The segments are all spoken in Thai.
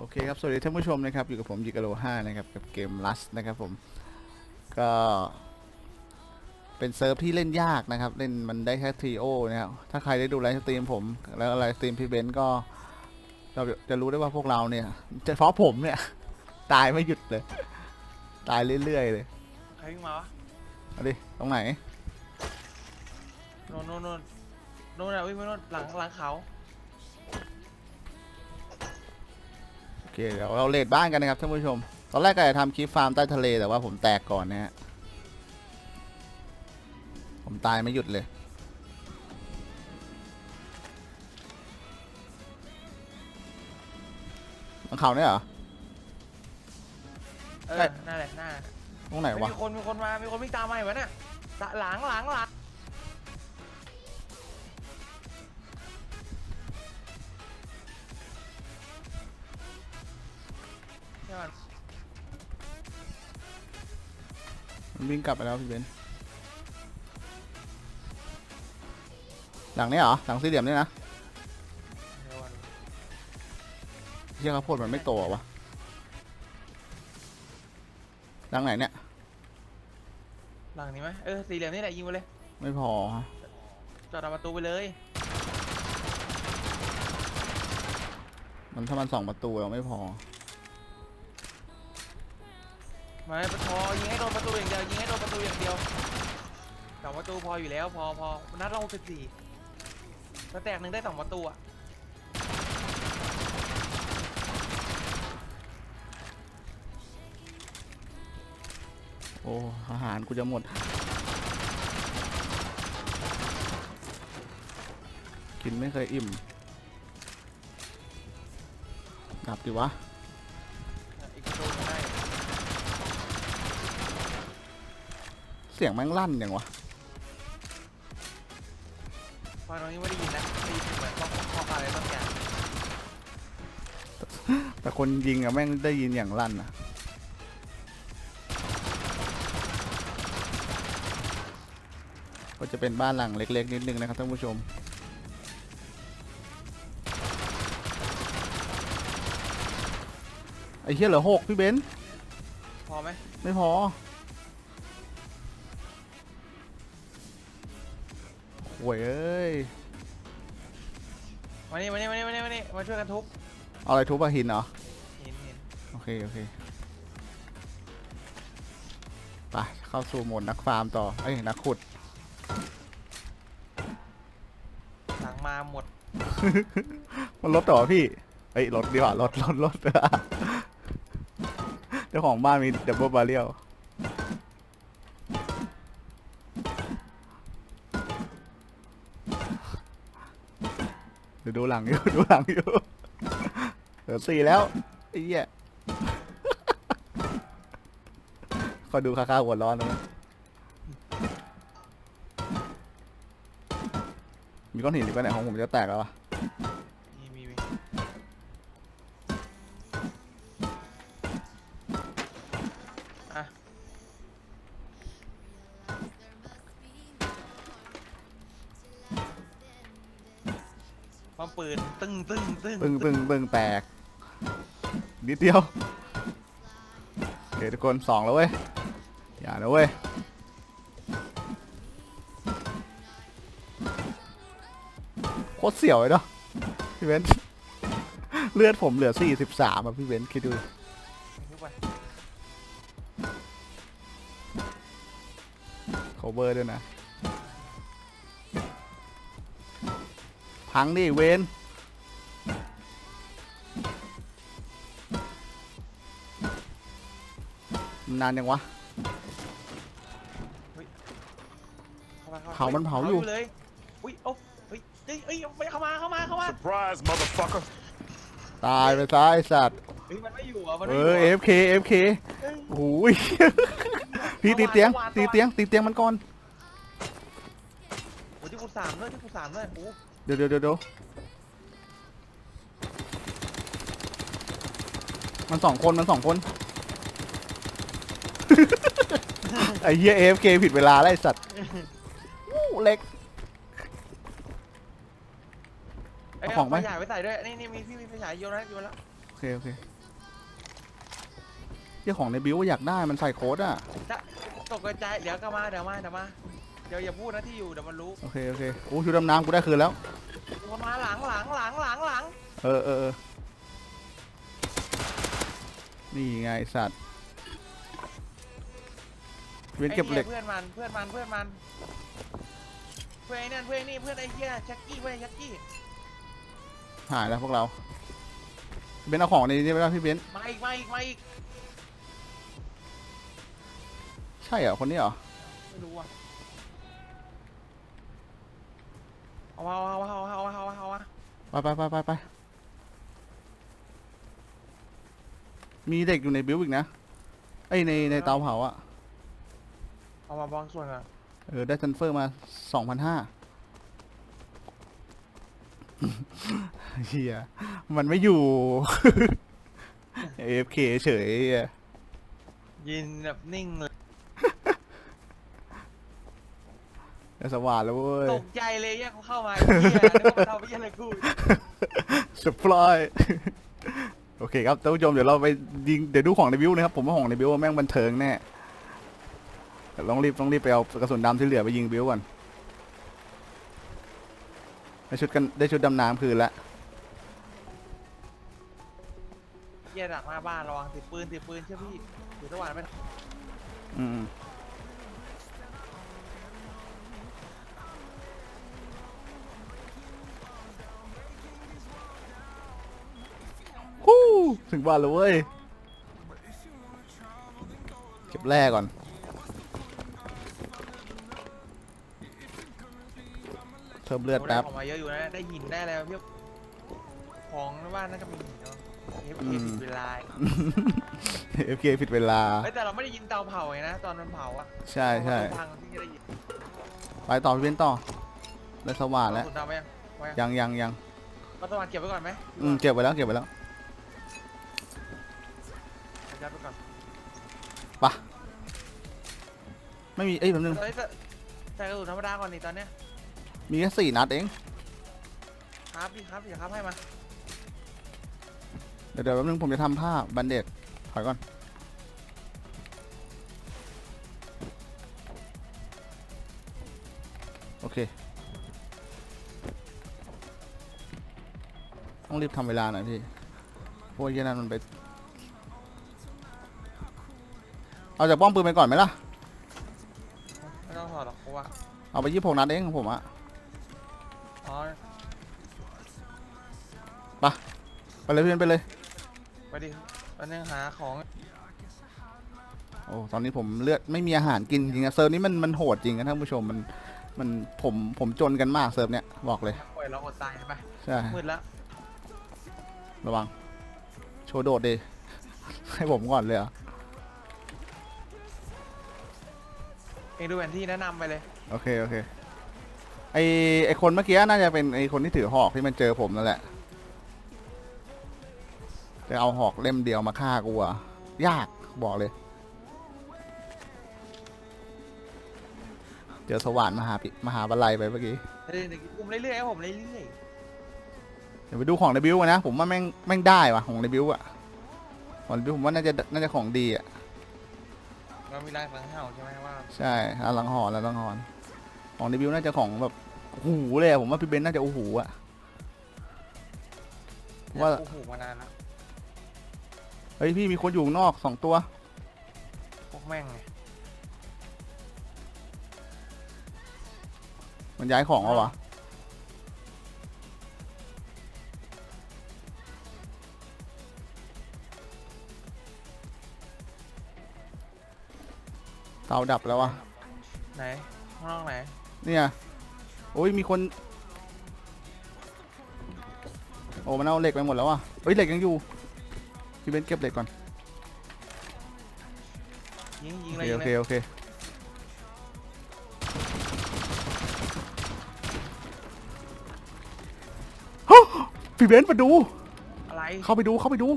โอเคครับ สวัสดีท่านผู้ชมนะครับ อยู่กับผมยิกาโล5นะครับ กับเกม Rust นะครับผม ก็เป็นเซิร์ฟที่เล่นยากนะครับ เล่นมันได้แค่ทรีโอนะครับ ถ้าใครได้ดูไลฟ์สตรีมผม แล้วไลฟ์สตรีมพี่เบนซ์ก็ เราจะรู้ได้ว่าพวกเราเนี่ยเฉพาะผมเนี่ย ตายไม่หยุดเลย ตายเรื่อยๆเลย ใครวิ่งมาวะเอาดิ ตรงไหน โน่นโน่นโน่นโน่นอะวิ่งไปโน่นหลังหลังเขา เคเดี๋ยวเราเลดบ้านกันนะครับท่านผู้ชม ตอนแรกก็จะทำคลิปฟาร์มใต้ทะเลแต่ว่าผมแตกก่อนนะฮะผมตายไม่หยุดเลยบนเขาเนี่ยเหรอ เอใช่อนั่นแหละหน้าตรงไหนวะ มีคนมีคนมา มีคนวิ่งตามมาอยู่วะเนี่ยหลังหลังหลัง วิ่งกลับไปแล้วพี่เบนซ์หลังนี้เหรอหลังสี่เหลี่ยมนี่นะเดี๋ยวก่อนเชี่ยข้าวโพดมันไม่โตอะวะหลังไหนเนี่ยหลังนี้ไหมเออสี่เหลี่ยมนี่แหละยิงไปเลย ไม่พอฮะจอดเอาประตูไปเลย มันถ้ามันสองประตูเราไม่พอไมาพอยิงให้โดนประตูอย่างเดียวยิงให้โดนประตูอย่างเดียวสองประตูพออยู่แล้วพอพอนัดเราสิบสี่ถ้าแตกหนึ่งได้สองประตูอะโอ้อาหารกูจะหมด กินไม่เคยอิ่มดับดิวะ เสียงแม่งลั่นอย่างวะฟังตรงนี้ไม่ได้ยินนะได้ยินเหมือนข้อข้ออะไรบางอย่างแต่คนยิงอะแม่งได้ยินอย่างลั่นอะก็จะเป็นบ้านหลังเล็ก ๆ นิดนึงนะครับท่านผู้ชม ไอ้เหี้ยเหลือหกพี่เบนซ์พอไหมไม่พอ โว้ยเอ้ย มานี่มานี่มานี่มานี่มานี่มาช่วยกันทุบเอาอะไรทุบอะหินเหรอ เห็นเห็นโอเค โอเคไปเข้าสู่โหมดนักฟาร์มต่อ เอ้ย นักขุด หลังมาหมดมันลดต่อพี่ เอ้ยลดดีกว่าลดลดลด เจ้าของบ้านมีดับเบิลบาเรียล เดี๋ยวดูหลังอยู่ ดูหลังอยู่เหลือสี่แล้วไอ้เหี้ยคอยดูค่าๆหัวร้อนนะมีก้อนหินอีกปะเนี่ยของผมจะแตกแล้ววะ งตึ้งตึ้งปึ้งปึ้งปึ้งแตก นิดเดียวโอเคทุกคนสองแล้วเว้ย อย่านะเว้ย โคตรเสี่ยวเลยเนาะพี่เบนซ์เลือดผมเหลือ 43อะพี่เบนซ์คิดดูทุบไปโคเวอร์ด้วยนะ พังดิเวน นนานยังวะ เข้ามาเข้าเผามันเผาอยู่ เลยอุ้ยโอ้เฮ้ยเฮ้ยเฮ้ยไปเข้ามาเข้ามาเข้ามา Surprise, motherfucker. ตายไปซะไอ้สัตว์เฮ้ยมันไม่อยู่อะมันเอไม่อยู่ออะ AFK AFK เฮ้ย โอ้ย พี่ตีเตียงตีเตียงตีเตียงมันก่อน โอ้ยที่กูสามด้วยที่กูสามด้วยโอ้เดี๋ยวเดี๋ยวเดี๋ยวเดี๋ยวมันสองคนมันสองคน ไอ้เหี้ย AFK ผิดเวลาแล้วไอ้สัตว์อู้เล็กเอ้ยเอาของไหมไฟฉายไว้ใส่ด้วย นี่นี่มีพี่มีไฟฉายโยนแล้วโยนแล้วเค โอเคเจ้าของในบิวอยากได้มันใส่โค้ดอะ จะตกใจเดี๋ยวก็มาเดี๋ยวมาเดี๋ยวมา เดี๋ยวอย่าพูดนะที่อยู่เดี๋ยวมันรู้โอเค โอเคโอ้ชุดดำน้ำกูได้คืนแล้ว มันมาหลังหลังหลังหลังหลังเออเออเออนี่ไงไอ้สัตว์ เว้นเก็บเหล็ก ไอ้นี่ยเพื่อนมันเพื่อนมันเพื่อนมันเพื่อนไอ้นั่นเพื่อนไอ้นี่เพื่อนไอ้เหี้ยแจ็คกี้เพื่อนไอ้แจ็คกี้หายแล้วพวกเราเบนเอาของในนี้ไปแล้วพี่เบนมาอีกมาอีกมาอีกใช่เหรอคนนี้เหรอไม่รู้อะเอามาเอามาเอามาเอามาเอามาเอามาไปไปไปไปไปมีเด็กอยู่ในบิวอีกนะไอยในในเตาเผาอะ เอามาบางส่วนอะเออ ได้ซันเฟอร์มาสองพันห้าเฮียมันไม่อยู่ AFK เฉยเหี้ยยินแบบนิ่งเลยจะสว่านแล้วเว้ยตกใจเลยแยกเข้ามาไอ้เหี้ยนึกว่ามันทำไปยังไงกูสปรอยโอเคครับท่านผู้ชมเดี๋ยวเราไปยิงเดี๋ยวดูของในบิวนะครับ ผมว่าของในบิวแม่งบันเทิงแน่แต่ต้องรีบต้องรีบไปเอากระสุนดำที่เหลือไปยิงบิวก่อนได้ชุดกันได้ชุดดำน้ำคืนละเหี้ยดักหน้าบ้านระวังติดปืนติดปืนเชื่อพี่ถือสว่านไปอืมฮู้ถึงบ้านแล้วเว้ย เก็บแร่ก่อน เพิ่มเลือดแป๊บของมาเยอะอยู่นะได้หินได้อะไรเพียบของในบ้านน่าจะมีหินเนาะเอฟอืเอม ผิดเวลา FK ผิดเวลาเฮ้ยแต่เราไม่ได้ยินเตาเผาไงนะ ตอนมันเผาอะใช่ใช่ทางที่จะได้ยินไปต่อพี่เบนต่อได้สว่านแล้วคุณทำไหมยังไว้ยังยังยังยังมาสว่านเก็บไว้ก่อนไหมอืมเก็บไว้แล้วเก็บไว้แล้วยัดไว้ก่อนไม่มีเอ้ยแป๊บนึงเฮ้ยแต่แต่กระสุนธรรมดาก่อนนี่ตอนเนี้ย มีแค่สี่นัดเองครับพี่ครับพี่ครับให้มาเดี๋ยวเดี๋ยวแป๊บนึงผมจะทำผ้าบันเด็ดถอยก่อน โอเค ต้องรีบทำเวลาหน่อยพี่เพราะว่าเหี้ยันนั้นมันไป เอาจากป้อมปืนไปก่อนไหมล่ะ ไม่ต้องถอดหรอกเพราะว่าเอาไปยี่หกนัดเองของผมอะ ไปเลยพี่เบนไปเลย ไปดิวันนึงหาของโอ้ตอนนี้ผมเลือดไม่มีอาหารกินจริงอะเซิร์ฟนี้มันมันโหดจริงนะท่านผู้ชมมันมันผมผมจนกันมากเซิร์ฟเนี้ยบอกเลยปล่อยเราอดตายไปใช่มืดแล้วระวัง โชว์โดดดิให้ผมก่อนเลยเหรอเองดูแผนที่แนะนำไปเลย โอเค โอเค ไอไอคนเมื่อกี้น่าจะเป็นไอคนที่ถือหอกที่มันเจอผมนั่นแหละ จะเอาหอกเล่มเดียวมาฆ่ากูอะยากบอกเลย เจอสว่านมหาปิมหาบัลลัยไปเมื่อกี้เดี๋ยวเดี๋ยวอุ้มเรื่อยๆครับผมเรื่อยเดี๋ยวไปดูของในบิวกันนะ ผมว่าแม่งแม่งได้ว่ะของในบิวอะของในบิวผมว่าน่าจะน่าจะของดีอะๆเรามีลายสังเห่าใช่ไหมว่าใช่อาลังหอนอาลังหอนของในบิวน่าจะของแบบโอ้โหเลยอะผมว่าพี่เบนซ์น่าจะโอ้โหอะ ว่า โอ้โหมานานแล้ว เฮ้ยพี่มีคนอยู่ข้างนอกสองตัว พวกแม่งไงมันย้ายของเอาวะเตาดับแล้ววะไหนข้างนอกไหนเนี่ยโอ้ยมีคน โอ้มันเอาเหล็กไปหมดแล้วอะเฮ้ยเหล็กยังอยู่ พี่เบนซ์เก็บเหล็กก่อน ยิงยิงโออะไรเคยิโองเลเคยโอเคฮะพี่เบนซ์มาดู อะไรเข้าไปดูเข้าไปดู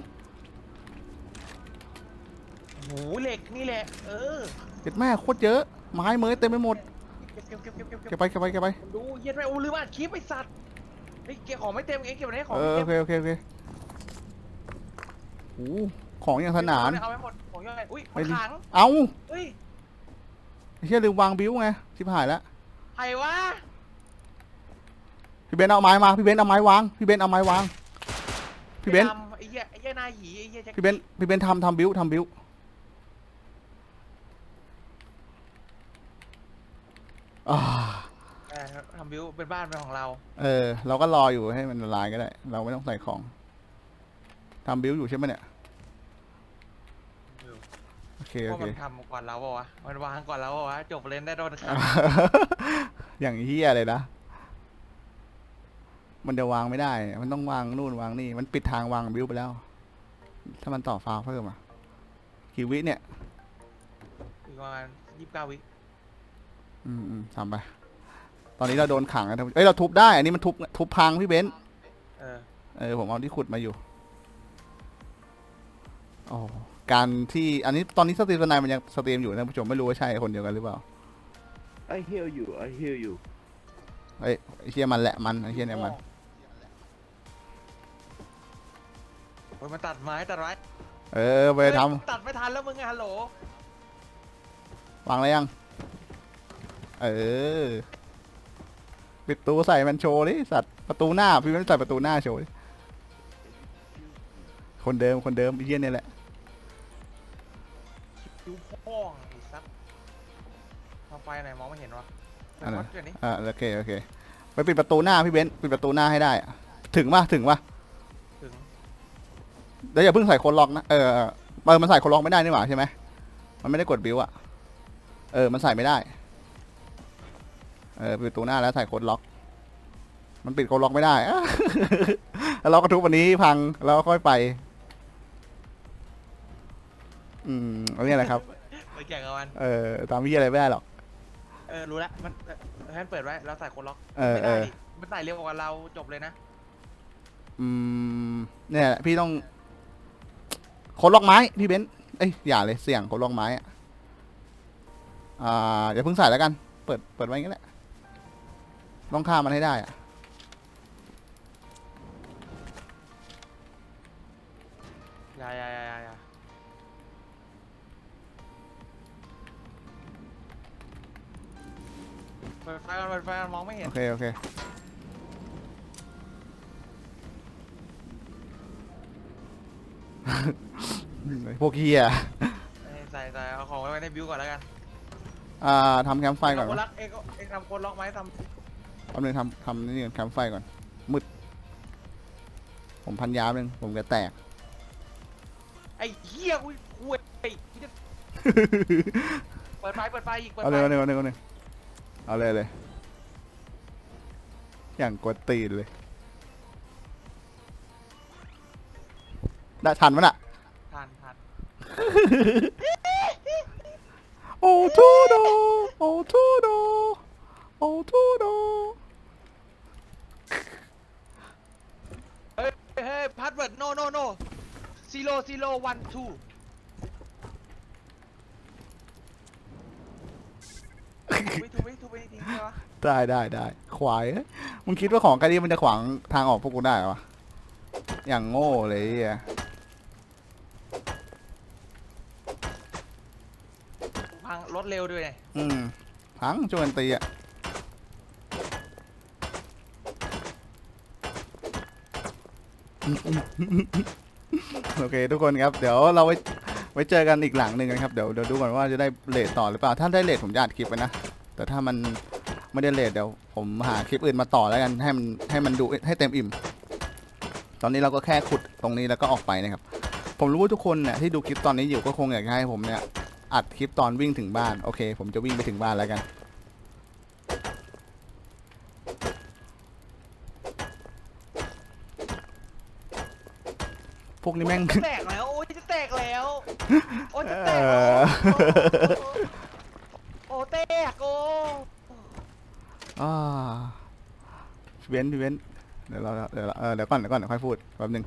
โอ้โหเหล็กนี่แหละ เออ เจ็ดแม่โคตรเยอะ ไม้เมยเต็มไปหมดเก็บเก็บเก็บเก็บเก็บเก็บไปเก็บไปเก็บไป ดูเย็นไปโอ้ลืมอัดคลิปไอ้สัตว์เฮ้ยเก็บของไม่เต็มเองเก็บไว้ให้ของเออไม่โอเต็มเคโอเคโอเค ของอย่างสนาน เอาไว้หมดของย่อยอุ้ยไปมันดิ ขังเอ้าเฮ้ยไอ้เฮียลืมวางบิ้วไงชิบหายแล้วใครวะพี่เบนซ์เอาไม้มาพี่เบนซ์เอาไม้วางพี่เบนซ์เอาไม้วางพี่เบนซ์ ไอ้ดำไอ้เหี้ยไอ้เหี้ยนายหีไอ้เหี้ยแจ็คพี่เบนซ์พี่เบนซ์ทำทำบิ้วทำบิ้วอ่าเออทำบิวเป็นบ้านเป็นของเราเออ เราก็รออยู่ให้มันละลายก็ได้ เราไม่ต้องใส่ของทำบิ้วอยู่ใช่ไหมเนี่ย โอเคโอว่าเค มันทำก่อนเราเปล่าวะมันวางก่อนเราเปล่าวะจบเล่นได้โดนขังอย่างเฮียเลยนะ มันจะวางไม่ได้ มันต้องวางนู่นวางนี่ มันปิดทางวางบิ้วไปแล้ว ถ้ามันต่อฟ้าเพิ่มอะกี่วิเนี่ย อีกประมาณยี่สิบเก้าวิอืมอืมทำไป ตอนนี้เราโดนขังนะท่านผู้เอ้ยเราทุบได้ อันนี้มันทุบทุบพังพี่เบนซ์ เออเออผมเอาที่ขุดมาอยู่ โอ้ การที่อันนี้ตอนนี้สตรีมสไนด์มันยังสตรีมอยู่นะท่านผู้ชมไม่รู้ว่าใช่คนเดียวกันหรือเปล่า I hear you. I hear you. เอ้ยไอ้เฮียมันแหละมันไอ้เฮียเนี่ยมันโอ้ยมันตัดไม้ตัดไม้เออไปทเฮ้ยตัดไม่ทันแล้วมึงอะฮัลโหลำวางอะไรยัง เออปิดตูใส่มันโชว์ดิสัตว์ประตูหน้าพี่เบนซ์ใส่ประตูหน้าโชว์ดิคนเดิมคนเดิมไอ้เฮียเนี่ยแหละ ดูพ่องไอ้สัสทำไฟไหนมองไม่เห็นวะอันไหนวัดเกินนี้อ่าโอเคโอเคไปปิดประตูหน้าพี่เบนซ์ปิดประตูหน้าให้ได้อะถึงป่ะถึงป่ะถึงเดี๋ยวอย่าเพิ่งใส่โคนล็อกนะเออเออเออมันใส่โคนล็อกไม่ได้นี่หว่าใช่ไหมมันไม่ได้กดบิวอะเออมันใส่ไม่ได้เออปิดประตูหน้าแล้วใส่โคนล็อก มันปิดโคนล็อกไม่ได้อะแล้วเราก็ทุบวันนี้พังแล้วก็ค่อยไป อืมอันนี้อะไรครับ ไปแข่งกับมัน เออตามพี่อะไรไม่ได้หรอก เออรู้แล้วมันเออให้มันเปิดไว้แล้วใส่คนล็อกเออไม่เอได้อดิมันใส่เร็วกว่าเราจบเลยนะอืมเนี่ยแหละพี่ต้องโคนล็อกไม้พี่เบนซ์เอ้ยอย่าเลยเสี่ยงโคนล็อกไม้อะอ่าอย่าเพิ่งใส่แล้วกัน เปิดเปิดไว้อย่างนี้แหละต้องฆ่ามันให้ได้อะ เห็นโอเค โอเค พวกเฮียเอ้ยใส่ใส่เอาของไว้ในบิวก่อนแล้วกันอ่าทำแคมป์ไฟก่อนทำคนวะล็อกเอ็กซ์เอ็กซ์ทำคนล็อกไหมทแป๊บนึงทำทำนี่ก่อนแคมป์ไฟก่อน มืด ผมพันยาหนึ่งผมจะแตกำไอ้เหี้ยอุ้ยคุยไอ้ที่จะเปิดไฟเปิดไฟอีกเปิดเอาไฟเลยเอาเลยเอาเลยเอาเลยเอาเลยเลย อย่างกดตีนเลย ได้ทันมั้ยน่ะทันทันโอ้ทูโดโอ้ทูโดโอ้ทูโดเฮ้ยเฮ้ยพาสเวิร์ด no no no zero zero one two ทุบไปทุบไปทุบไปทิ้งใช่ปะได้ได้ได้ขวายเอ้ย มึงคิดว่าของแค่นี้มันจะขวางทางออกพวกกูได้เหรอวะอย่างโง่เลยไอะพังรถเร็วด้วยไงอืมพังจวนตีอะโอเค ทุกคนครับเดี๋ยวเราไว้ไว้เจอกันอีกหลังหนึ่งนะครับเดี๋ยวเดี๋ยวดูก่อนว่าจะได้เลทต่อหรือเปล่า ถ้าได้เลทผมจะอัดคลิปไว้นะแต่ถ้ามัน ไม่ได้เลทเดี๋ยวผมหาคลิปอื่นมาต่อแล้วกันให้มันให้มันดูให้เต็มอิ่ม ตอนนี้เราก็แค่ขุดตรงนี้แล้วก็ออกไปนะครับ ผมรู้ว่าทุกคนเนี่ยที่ดูคลิปตอนนี้อยู่ก็คงอยากจะให้ผมเนี่ยอัดคลิปตอนวิ่งถึงบ้านโอเค ผมจะวิ่งไปถึงบ้านแล้วกันพวกนี้แม่ง จะแตกแล้ว โอ้ยจะแตกแล้ว โอ้ยจะแตกเอแล้ว อ โอ้แตกโอ้ อ่าพี่เว้นพี่เว้นเดี๋ยวเราเดี๋ยวเราเออเดี๋ยวก่อนเดี๋ยวก่อนเดี๋ยวค่อยพูดแป๊บนึง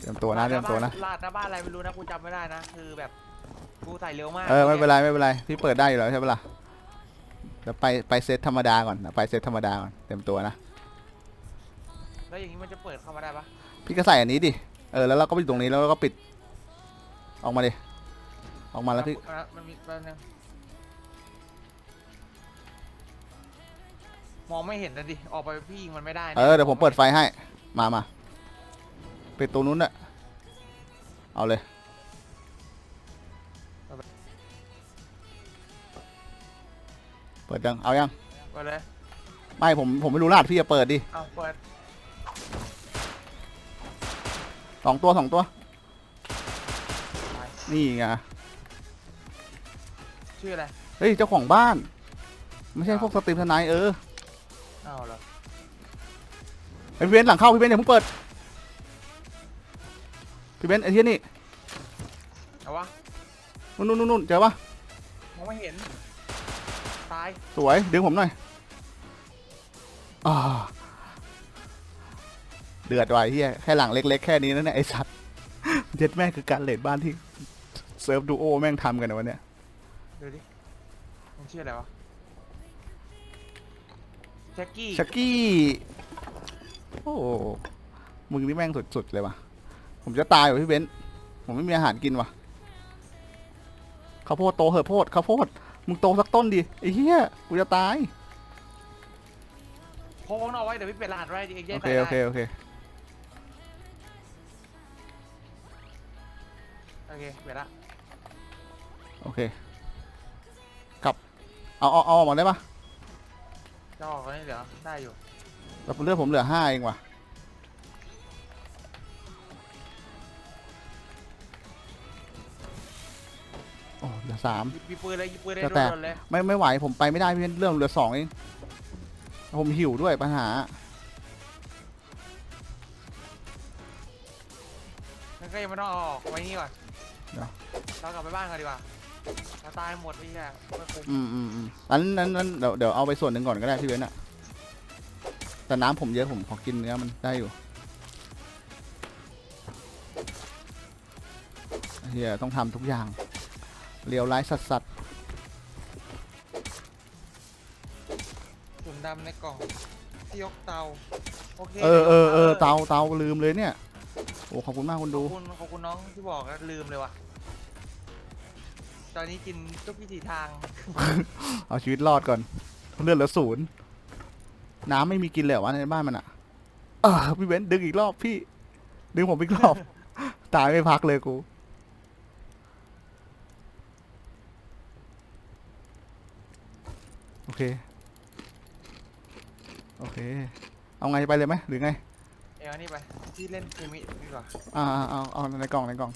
เตรียมตัวนะเตรียมตัวนะ ลาดหน้าบ้านอะไรไม่รู้นะกูจำไม่ได้นะคือแบบกูใส่เร็วมากเออไม่เป็นไรไม่เป็นไรพี่เปิดได้อยู่แล้วใช่ปะล่ะเดี๋ยวไปไปเซตธรรมดาก่อนเดี๋ยวไปเซตธรรมดาก่อนเตรียมตัวนะแล้วอย่างนี้มันจะเปิดเข้ามาได้ปะพี่ก็ใส่อันนี้ดิเออแล้วเราก็ไปอยู่ตรงนี้แล้วเราก็ปิด ออกมาดิออกมาแล้วพี่อะมันมีแป๊บนึ มองไม่เห็นนะดิ ออกไปพี่ยิงมันไม่ได้นะเออเดี๋ยวผมเปิดไฟให้ มามาปิดตรงนู้นน่ะเอาเลย เปิดยัง เอายังเปิดเลย ไม่ผมผมไม่รู้รหัสพี่จะเปิดดิเอาเปิดสองตัวสองตัว ไปนี่ไง ชื่ออะไร เฮ้ย เจ้าของบ้าน ไม่ใช่พวกสตรีมทนายเออ พี่เบนซ์หลังเข้าพี่เบนซ์อย่าเพิ่งเปิดพี่เบนซ์ไอ้ที่นี่เอาวะนู่นนู่นนู่นเจอปะมองไม่เห็น ตาย สวยดึงผมหน่อยอ่าเดือดว่ะไอ้เฮียแค่หลังเล็ก ๆ แค่นี้นั่นแหละไอ้สัตว์เจ็ดแม่งคือการเลดบ้านที่เซิร์ฟดูโอแม่งทำกันนะวันเนี้ยดูดิมันชื่ออะไรวะแจ็คกี้ชักกี้ โอ้มึงนี่แม่งสุดๆเลยว่ะ ผมจะตายว่ะพี่เบนซ์ผมไม่มีอาหารกินว่ะข้าวโพดโตเหอะโพดข้าวโพดมึงโตสักต้นดิไอ้เหี้ยกูจะตายโค้งเอาไว้เดี๋ยวพี่เปลี่ยนรหัสไว้เองจะโอได้เคได้โอเคโอเคโอเคเปลี่ยนละโอเคกลับเอาเอาเอาออกมาได้ปะจะออกกันนี่เดี๋ยวได้อยู่ แต่เลือดผมเหลือห้าเองว่ะ โอ้เหลือสามหยิบหยิบปืนเลยหยิบปืนเลยจะโดแตกนๆเลยไม่ไม่ไหวผมไปไม่ได้พี่เรื่องเหลือสองเอง ผมหิวด้วยปัญหา งั้นก็ยังไม่ต้องเอาออกไว้นี่ก่อนเดี๋ยว เรากลับไปบ้านกันดีกว่าเราตายหมดไอ้เหี้ยไม่คุ้มอืมอืมอืมอันนั้นนั้นเดี๋ยวเดี๋ยวเอาไปส่วนหนึ่งก่อนก็ได้พี่เบนซ์อะ แต่น้ำผมเยอะผมขอกินเนื้อมันได้อยู่เฮียต้องทำทุกอย่างเลียวไร้สัสสัสถุงดำในกล่องที่ยกเตา โอเคเออเออเออเตาเตาลืมเลยเนี่ย โอ้ขอบคุณมากคุณขดู อบคุณขอบคุณน้องที่บอกแล้วลืมเลยว่ะ ตอนนี้กินทุกวิถีทาง เอาชีวิตรอดก่อนเลือดเหลือศูนย์ น้ำไม่มีกินเลยเหรอวะในบ้านมันอะเออพี่เบนซ์ดึงอีกรอบพี่ ดึงผมอีกรอบ ตายไม่พักเลยกู โอเค โอเค เอาไงไปเลยไหมหรือไง เอ้ยเอานี่ไปที่เล่นเกมิดีกว่าอ่าเอาเอาเอาในกล่องในกล่อง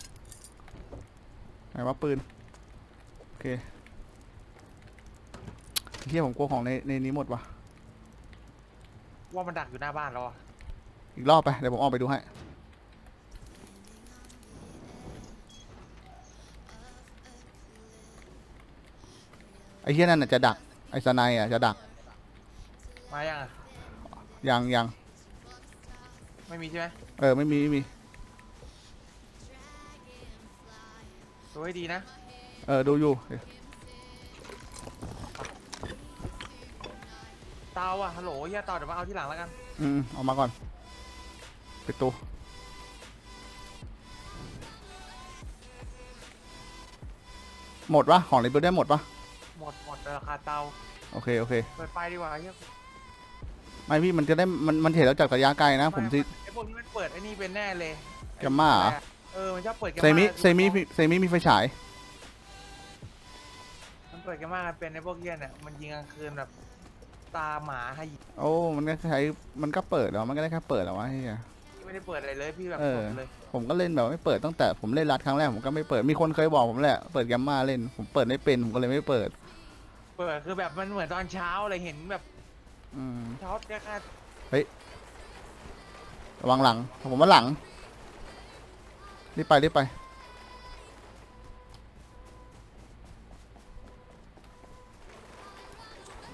ไหนว่าปืน โอเคเฮียผมกลัวของในในนี้หมดว่ะ ว่ามันดักอยู่หน้าบ้านแล้วอะอีกรอบไป เดี๋ยวผมออกไปดูให้ ไอ้เฮียนั่นน่ะจะดัก ไอ้สไนอะจะดัก มายังอะยังยัง ไม่มีใช่ไหมเออ ไม่มีไม่มี ดูให้ดีนะ เออ ดูอยู่ เตาอะฮัลโหลเฮียเตาเดี๋ยวมาเอาที่หลังแล้วกันอืมเอามาก่อนปิดตู้หมดปะของในตู้ได้หมดปะหมดหมดราคาเตาโอเค โอเค เปิดไฟดีกว่าเฮียไม่พี่มันจะได้มันมันเห็นแล้วจากระยะไกลนะ ผมที่ไอพวกนี้มันเปิดไอ้นี่เป็นแน่เลยแกมมาเหรอเออมันชอบเปิดแกมเซมิาเซมิเซมิมีไฟฉายมันเปิดแกมมากันเป็นไอพวกเฮียเนี่ยมันยิงกลางคืนแบบ ตาหมาให้ยิงโอ้ มันก็ใช้ มันก็เปิดแล้ว มันก็ได้แค่เปิดแล้ววะเฮีย ไม่ได้เปิดอะไรเลยพี่แบบเออ สดเลยผมก็เล่นแบบไม่เปิดตั้งแต่ผมเล่นรัดครั้งแรกผมก็ไม่เปิด มีคนเคยบอกผมแหละ เปิดแกมมาเล่น ผมเปิดไม่เป็น ผมก็เลยไม่เปิด เปิดคือแบบมันเหมือนตอนเช้าเลยเห็นแบบอืม เช้าแค่แค่ระวังหลัง ผมว่าหลัง รีบไปรีบไป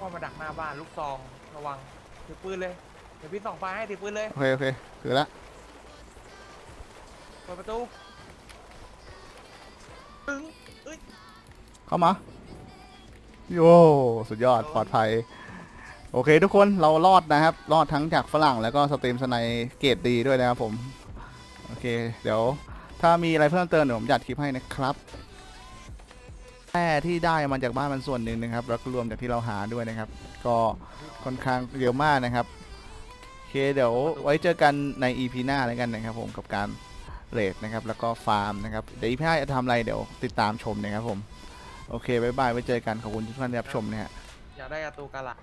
ก็มาดักหน้าบ้านลูกซองระวังถือปืนเลยเดี๋ยวพี่ส่องไฟให้ถือปืนเลยโอเคโอเคคือละเปิดประตูตึ้งเอ้ยเข้ามาโย่สุดยอดปลอดภัย โอเคทุกคนเรารอดนะครับ รอดทั้งจากฝรั่งแล้วก็สตรีมสไนเกตดีด้วยนะครับผม โอเคเคเดี๋ยวถ้ามีอะไรเพิ่มเติมเดี๋ยวผมจัดคลิปให้นะครับ แร่ที่ได้มาจากบ้านมันส่วนหนึ่งนะครับ แล้วก็รวมจากที่เราหาด้วยนะครับ ก็ค่อนข้างเยอะมากนะครับโอเคเดี๋ยวไว้เจอกันใน EP หน้าแล้วกันนะครับผมกับการเรดนะครับแล้วก็ฟาร์มนะครับเดี๋ยว EP หน้าจะทำอะไรเดี๋ยวติดตามชมนะครับผมโอเคบ๊ายบายไว้เจอกันขอบคุณทุกท่านที่รับชมนะฮะอยากได้อาตูกาละ